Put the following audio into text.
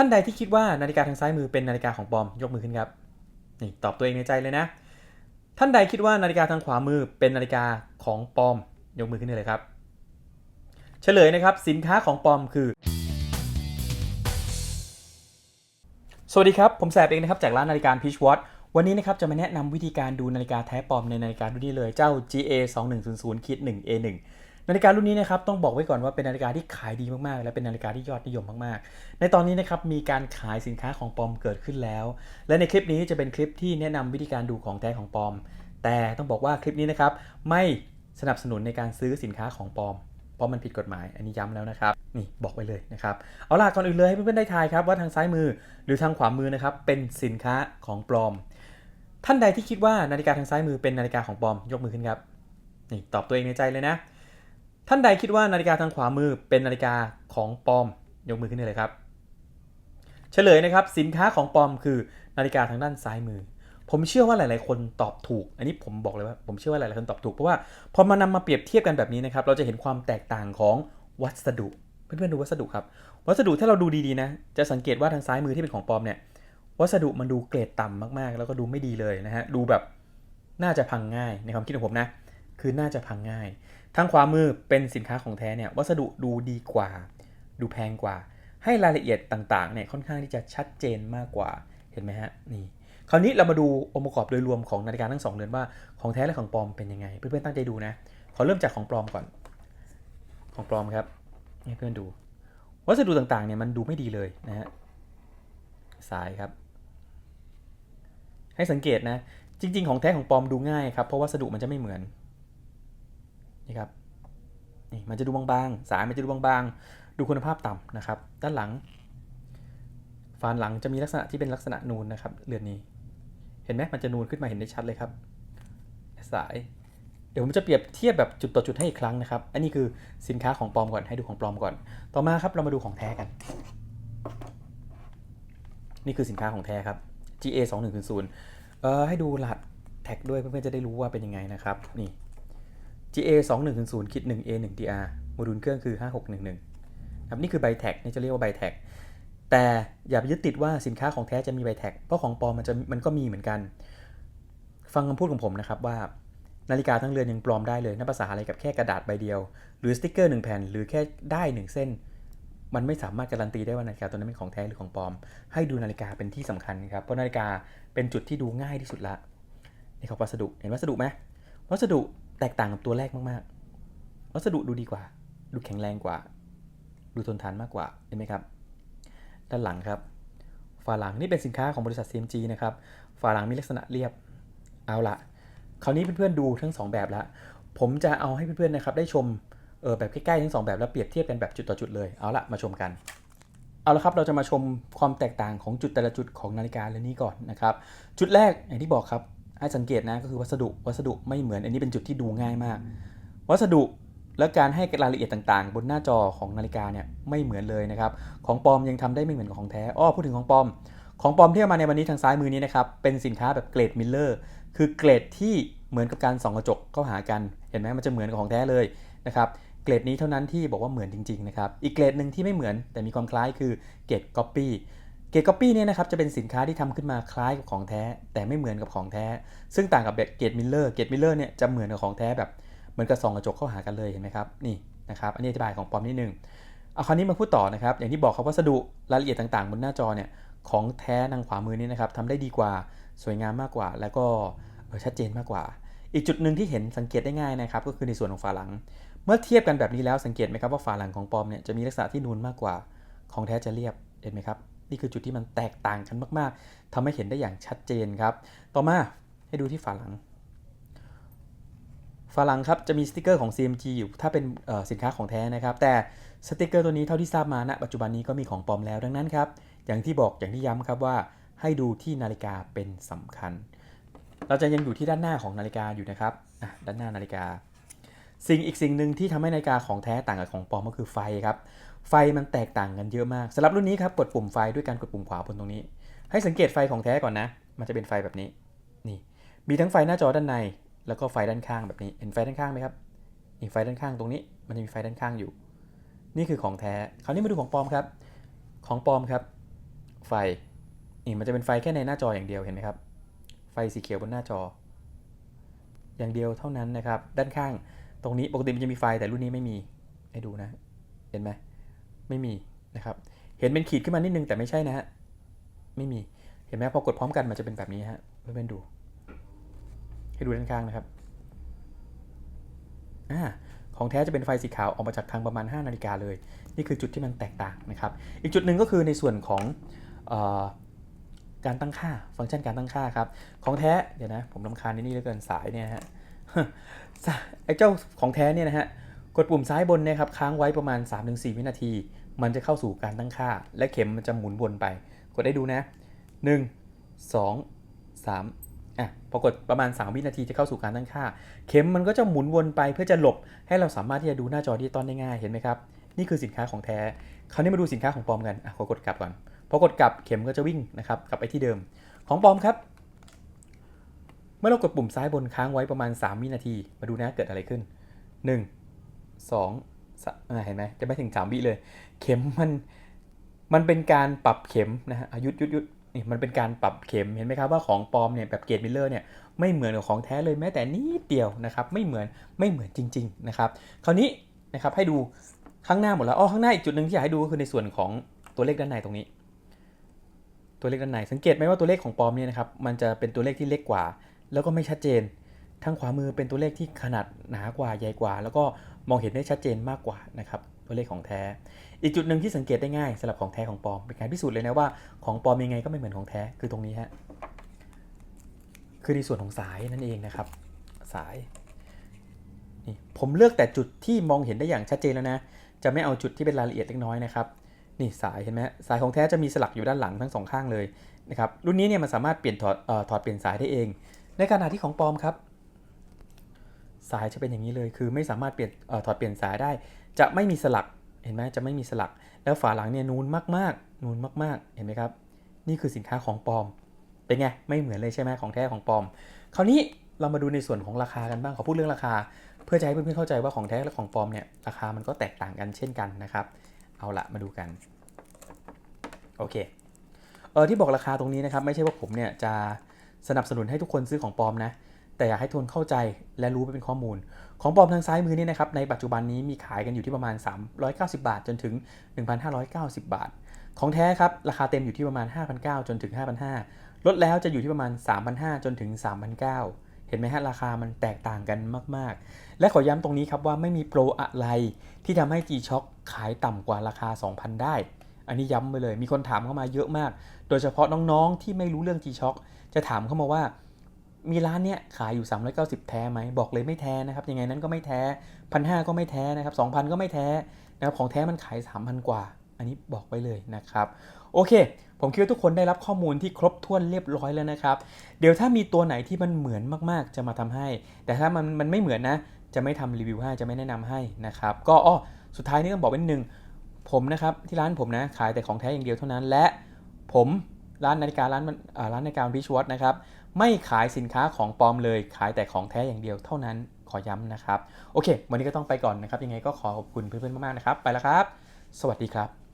ท่านใดที่คิดว่านาฬิกาทางซ้ายมือเป็นนาฬิกาของปลอมยกมือขึ้นครับนี่ตอบตัวเองในใจเลยนะ ท่านใดคิดว่านาฬิกาทางขวามือเป็นนาฬิกาของปลอมยกมือขึ้นได้เลยครับ เฉลยนะครับสินค้าของปลอมคือ สวัสดีครับ ผมแสบเองนะครับจากร้านนาฬิกา Peach Watch วันนี้นะครับจะมาแนะนำวิธีการดูนาฬิกาแท้ปลอมในนาฬิการุ่นนี้เลยเจ้า GA 2 1 0 0คิด1 A 1 นาฬิการุ่นนี้นะครับต้องบอกไว้ก่อนว่าเป็นนาฬิกาที่ขายดีมากๆ และเป็นนาฬิกาที่ยอดนิยมมากๆ ในตอนนี้นะครับมีการขายสินค้าของปลอมเกิดขึ้นแล้ว และในคลิปนี้จะเป็นคลิปที่แนะนำวิธีการดูของแท้ของปลอม แต่ต้องบอกว่าคลิปนี้นะครับไม่สนับสนุนในการซื้อสินค้าของปลอมเพราะมันผิดกฎหมาย อันนี้ย้ำแล้วนะครับ นี่บอกไว้เลยนะครับ เอาล่ะก่อนอื่นเลยให้เพื่อนๆได้ทายครับว่าทางซ้ายมือหรือทางขวามือนะครับเป็นสินค้าของปลอม ท่านใดที่คิดว่านาฬิกาทางซ้ายมือเป็นนาฬิกาของปลอมยกมือขึ้นครับ นี่ตอบตัวเองในใจเลยนะ ท่านใดคิดว่านาฬิกาทางขวามือเป็นนาฬิกาของปลอม ยกมือขึ้นได้เลยครับ เฉลยนะครับสินค้าของปลอมคือนาฬิกาทางด้านซ้ายมือ ผมเชื่อว่าหลาย ๆ คนตอบถูก อันนี้ผมบอกเลยว่าผมเชื่อว่าหลาย ๆ คนตอบถูกเพราะว่าพอมานำมาเปรียบเทียบกันแบบนี้นะครับ เราจะเห็นความแตกต่างของวัสดุ เพื่อน ๆ ดูวัสดุครับ วัสดุถ้าเราดูดี ๆ นะ จะสังเกตว่าทางซ้ายมือที่เป็นของปลอมเนี่ย วัสดุมันดูเกรดต่ำมาก ๆ แล้วก็ดูไม่ดีเลยนะฮะ ดูแบบน่าจะพังง่ายในความคิดของผมนะ คือน่าจะพังง่าย ทางขวามือเป็นสินค้าของแท้เนี่ยวัสดุดูดีกว่า ดูแพงกว่า ให้รายละเอียดต่างๆเนี่ยค่อนข้างที่จะชัดเจนมากกว่าเห็นไหมฮะนี่คราวนี้เรามาดูองค์ประกอบโดยรวมของนาฬิกาทั้งสองเรือนว่าของแท้และของปลอมเป็นยังไง เพื่อนๆตั้งใจดูนะขอเริ่มจากของปลอมก่อน ของปลอมครับให้เพื่อนดู วัสดุต่างๆเนี่ยมันดูไม่ดีเลยนะฮะสายครับ ให้สังเกตนะจริง ๆ ของแท้ของปลอมดูง่ายครับเพราะวัสดุมันจะไม่เหมือน นี่ครับนี่มันจะดูบางๆ สายมันจะดูบางๆ ดูคุณภาพต่ำนะครับ ด้านหลังฝานหลังจะมีลักษณะที่เป็นลักษณะนูนนะครับเรือนนี้ เห็นไหมมันจะนูนขึ้นมาเห็นได้ชัดเลยครับ สาย เดี๋ยวผมจะเปรียบเทียบแบบจุดต่อจุดให้อีกครั้งนะครับ อันนี้คือสินค้าของปลอมก่อนให้ดูของปลอมก่อน ต่อมาครับเรามาดูของแท้กัน นี่คือสินค้าของแท้ครับ GA 2 1 0 0เอ่อให้ดูรหัสแท็กด้วยเพื่อนๆจะได้รู้ว่าเป็นยังไงนะครับ นี่ GA 2 1 0 0คิด1 A 1 DR โมดูลเครื่องคือ 5611ครับนี่คือใบแท็กนี่จะเรียกว่าใบแท็กแต่อย่าไปยึดติดว่าสินค้าของแท้จะมีใบแท็กเพราะของปลอมมันจะมันก็มีเหมือนกัน ฟังคำพูดของผมนะครับว่า นาฬิกาทั้งเรือนยังปลอมได้เลยนับภาษาอะไรกับแค่กระดาษใบเดียว หรือสติกเกอร์หนึ่งแผ่นหรือแค่ได้หนึ่งเส้น มันไม่สามารถการันตีได้ว่านาฬิกาตัวนั้นเป็นของแท้หรือของปลอม ให้ดูนาฬิกาเป็นที่สำคัญครับเพราะนาฬิกาเป็นจุดที่ดูง่ายที่สุดละนี่ครับวัสดุเห็นวัสดุไหมวัสดุ แตกต่างกับตัวแรกมากๆ วัสดุดูดีกว่า ดูแข็งแรงกว่า ดูทนทานมากกว่าเห็นไหมครับ ด้านหลังครับฝาหลังนี่เป็นสินค้าของบริษัท CMG นะครับฝาหลังมีลักษณะเรียบ เอาละคราวนี้เพื่อนๆดูทั้งสองแบบแล้วผมจะเอาให้เพื่อนๆนะครับได้ชมเออแบบใกล้ๆทั้งสองแบบแล้วเปรียบเทียบกันแบบจุดต่อจุดเลยเอาละมาชมกันเอาละครับเราจะมาชมความแตกต่างของจุดแต่ละจุดของนาฬิกาเรือนนี้ก่อนนะครับ จุดแรกอย่างที่บอกครับ ให้สังเกตนะก็คือวัสดุวัสดุไม่เหมือนอันนี้เป็นจุดที่ดูง่ายมาก วัสดุและการให้รายละเอียดต่างๆ บนหน้าจอของนาฬิกาเนี่ยไม่เหมือนเลยนะครับของปลอมยังทำได้ไม่เหมือนกับของแท้อ้อพูดถึงของปลอม ของปลอมที่เอามาในวันนี้ทางซ้ายมือนี้นะครับเป็นสินค้าแบบเกรดมิลเลอร์คือเกรดที่เหมือนกับการส่องกระจกเข้าหากันเห็นไหมมันจะเหมือนกับของแท้เลยนะครับเกรดนี้เท่านั้นที่บอกว่าเหมือนจริงๆนะครับอีกเกรดหนึ่งที่ไม่เหมือนแต่มีความคล้ายคือเกรดก๊อปปี้ เกรดก๊อปปี้เนี่ยนะครับจะเป็นสินค้าที่ทำขึ้นมาคล้ายกับของแท้ แต่ไม่เหมือนกับของแท้ ซึ่งต่างกับเกรดมิลเลอร์เกรดมิลเลอร์เนี่ยจะเหมือนกับของแท้แบบเหมือนกับส่องกระจกเข้าหากันเลยเห็นไหมครับนี่นะครับอันนี้อธิบายของปลอมนิดนึงเอาคราวนี้มาพูดต่อนะครับ อย่างที่บอกครับวัสดุรายละเอียดต่างๆ บนหน้าจอเนี่ยของแท้ทางขวามือนี้นะครับทำได้ดีกว่าสวยงามมากกว่า แล้วก็ชัดเจนมากกว่า อีกจุดหนึ่งที่เห็นสังเกตได้ง่ายนะครับก็คือในส่วนของฝาหลัง เมื่อเทียบกันแบบนี้แล้วสังเกตไหมครับว่าฝาหลังของปลอมเนี่ยจะมีลักษณะที่นูนมากกว่า ของแท้จะเรียบเห็นไหมครับ นี่คือจุดที่มันแตกต่างกันมากๆทำให้เห็นได้อย่างชัดเจนครับ ต่อมาให้ดูที่ฝาหลังฝาหลังครับจะมีสติกเกอร์ของ CMG อยู่ถ้าเป็นสินค้าของแท้นะครับ แต่สติกเกอร์ตัวนี้เท่าที่ทราบมาณปัจจุบันนี้ก็มีของปลอมแล้วดังนั้นครับ อย่างที่บอกอย่างที่ย้ำครับว่าให้ดูที่นาฬิกาเป็นสำคัญ เราจะยังอยู่ที่ด้านหน้าของนาฬิกาอยู่นะครับด้านหน้านาฬิกา สิ่งอีกสิ่งหนึ่งที่ทำให้นาฬิกาของแท้ต่างกับของปลอมก็คือไฟครับ ไฟมันแตกต่างกันเยอะมากสำหรับรุ่นนี้ครับกดปุ่มไฟด้วยการกดปุ่มขวาบนตรงนี้ ให้สังเกตไฟของแท้ก่อนนะ มันจะเป็นไฟแบบนี้นี่มีทั้งไฟหน้าจอด้านใน แล้วก็ไฟด้านข้างแบบนี้ เห็นไฟด้านข้างไหมครับนี่ไฟด้านข้างตรงนี้ มันจะมีไฟด้านข้างอยู่ นี่คือของแท้คราวนี้มาดูของปลอมครับ ของปลอมครับ ไฟนี่มันจะเป็นไฟแค่ในหน้าจออย่างเดียวเห็นไหมครับ ไฟสีเขียวบนหน้าจอ อย่างเดียวเท่านั้นนะครับ ด้านข้าง ตรงนี้ปกติมันจะมีไฟแต่รุ่นนี้ไม่มี ให้ดูนะ เห็นไหมไม่มีนะครับ เห็นเป็นขีดขึ้นมานิดนึงแต่ไม่ใช่นะฮะ ไม่มี เห็นไหมพอกดพร้อมกันมันจะเป็นแบบนี้ฮะเพื่อนๆดู ให้ดูด้านข้างนะครับ อ่าของแท้จะเป็นไฟสีขาวออกมาจากทางประมาณ 5 นาฬิกาเลย นี่คือจุดที่มันแตกต่างนะครับ อีกจุดหนึ่งก็คือในส่วนของออการตั้งค่า ฟังก์ชันการตั้งค่าครับ ของแท้ เดี๋ยวนะ ผมลำคาญในนี่เหลือเกินสายเนี่ยฮะ ไอ้เจ้าของแท้เนี่ยนะฮะกดปุ่มซ้ายบนเนี่ยครับค้างไว้ประมาณ 3-4 วินาที มันจะเข้าสู่การตั้งค่า และเข็มมันจะหมุนวนไป กดได้ดูนะ 1 2 3อะพอกดประมาณ 3 วินาทีจะเข้าสู่การตั้งค่า เข็มมันก็จะหมุนวนไปเพื่อจะหลบ ให้เราสามารถที่จะดูหน้าจอดิจิตอลได้ง่ายเห็นไหมครับ นี่คือสินค้าของแท้ คราวนี้มาดูสินค้าของปลอมกันอะขอกดกลับก่อนพอกดกลับเข็มก็จะวิ่งนะครับกลับไปที่เดิม ของปลอมครับ เมื่อเรากดปุ่มซ้ายบนค้างไว้ประมาณ 3 วินาที มาดูนะเกิดอะไรขึ้น 1 2สามอ่าเห็นไหมจะไม่ถึง 3 วิเลย เข็มมันมันเป็นการปรับเข็มนะฮะยุดยุดยุดนี่มันเป็นการปรับเข็มเห็นไหมครับว่าของปลอมเนี่ยแบบเกรดมิลเลอร์เนี่ยไม่เหมือนกับของแท้เลยแม้แต่นิดเดียวนะครับไม่เหมือนไม่เหมือนจริง ๆนะครับ คราวนี้นะครับให้ดูข้างหน้าหมดแล้วอ๋อข้างหน้าอีกจุดหนึ่งที่อยากให้ดูก็คือในส่วนของตัวเลขด้านในตรงนี้ ตัวเลขด้านในสังเกตไหมว่าตัวเลขของปลอมเนี่ยนะครับมันจะเป็นตัวเลขที่เล็กกว่า แล้วก็ไม่ชัดเจนทางขวามือเป็นตัวเลขที่ขนาดหนากว่าใหญ่กว่า แล้วก็มองเห็นได้ชัดเจนมากกว่านะครับตัวเลขของแท้ อีกจุดหนึ่งที่สังเกตได้ง่ายสำหรับของแท้ของปลอมเป็นการพิสูจน์เลยนะว่าของปลอมยังไงก็ไม่เหมือนของแท้คือตรงนี้ฮะคือในส่วนของสายนั่นเองนะครับ สายนี่ผมเลือกแต่จุดที่มองเห็นได้อย่างชัดเจนแล้วนะจะไม่เอาจุดที่เป็นรายละเอียดเล็กน้อยนะครับนี่สายเห็นไหมสายของแท้จะมีสลักอยู่ด้านหลังทั้งสองข้างเลยนะครับรุ่นนี้เนี่ยมันสามารถเปลี่ยนถอดเอ่อถอดเปลี่ยนสายได้เอง ในขณะที่ของปลอมครับ สายจะเป็นอย่างนี้เลย คือไม่สามารถเปลี่ยนออถอดเปลี่ยนสายได้ จะไม่มีสลักเห็นไหมจะไม่มีสลัก แล้วฝาหลังเนี่ยนูนมากๆ นูนมากๆ เห็นไหมครับ นี่คือสินค้าของปลอม เป็นไง ไม่เหมือนเลยใช่ไหมของแท้ของปลอม คราวนี้เรามาดูในส่วนของราคากันบ้าง ขอพูดเรื่องราคา เพื่อจะให้เพื่อนๆเข้าใจว่าของแท้และของปลอมเนี่ยราคามันก็แตกต่างกันเช่นกันนะครับ เอาละมาดูกัน โอเค เออที่บอกราคาตรงนี้นะครับ ไม่ใช่ว่าผมเนี่ยจะ สนับสนุนให้ทุกคนซื้อของปลอมนะ แต่อยากให้ทุนเข้าใจและรู้ไปเป็นข้อมูล ของปลอมทางซ้ายมือนี่นะครับ ในปัจจุบันนี้มีขายกันอยู่ที่ประมาณ 390 บาท จนถึง 1,590 บาท ของแท้ครับ ราคาเต็มอยู่ที่ประมาณ 5,900 จนถึง 5,500 ลดแล้วจะอยู่ที่ประมาณ 3,500 จนถึง 3,900เห็นไหมฮะราคามันแตกต่างกันมาก ๆ และขอย้ำตรงนี้ครับว่าไม่มีโปรอะไรที่ทำให้ G-Shock ขายต่ำกว่าราคา 2,000 ได้ อันนี้ย้ำไปเลย มีคนถามเข้ามาเยอะมาก โดยเฉพาะน้องๆ ที่ไม่รู้เรื่อง G-Shock จะถามเข้ามาว่า มีร้านเนี้ยขายอยู่ 390 แท้ไหม บอกเลยไม่แท้นะครับ ยังไงนั้นก็ไม่แท้พันห้าก็ไม่แท้นะครับ2,000ก็ไม่แท้นะครับ ของแท้มันขาย 3,000 กว่า อันนี้บอกไว้เลยนะครับ โอเค ผมคิดว่าทุกคนได้รับข้อมูลที่ครบถ้วนเรียบร้อยแล้วนะครับ เดี๋ยวถ้ามีตัวไหนที่มันเหมือนมากๆ จะมาทำให้ แต่ถ้ามันมันไม่เหมือนนะ จะไม่ทำรีวิวให้ จะไม่แนะนำให้นะครับ ก็อ้อสุดท้ายนี้ต้องบอกไว้นิดนึง ผมนะครับที่ร้านผมนะขายแต่ของแท้อย่างเดียวเท่านั้น และผมร้านนาฬิการ้านมันาร้านนาฬิกาพิชวัตนะครับไม่ขายสินค้าของปลอมเลย ขายแต่ของแท้อย่างเดียวเท่านั้นขอย้ำนะครับ โอเค วันนี้ก็ต้องไปก่อนนะครับ ยังไงก็ขอขอบคุณเพื่อนๆมากๆนะครับ ไปแล้วครับ สวัสดีครับ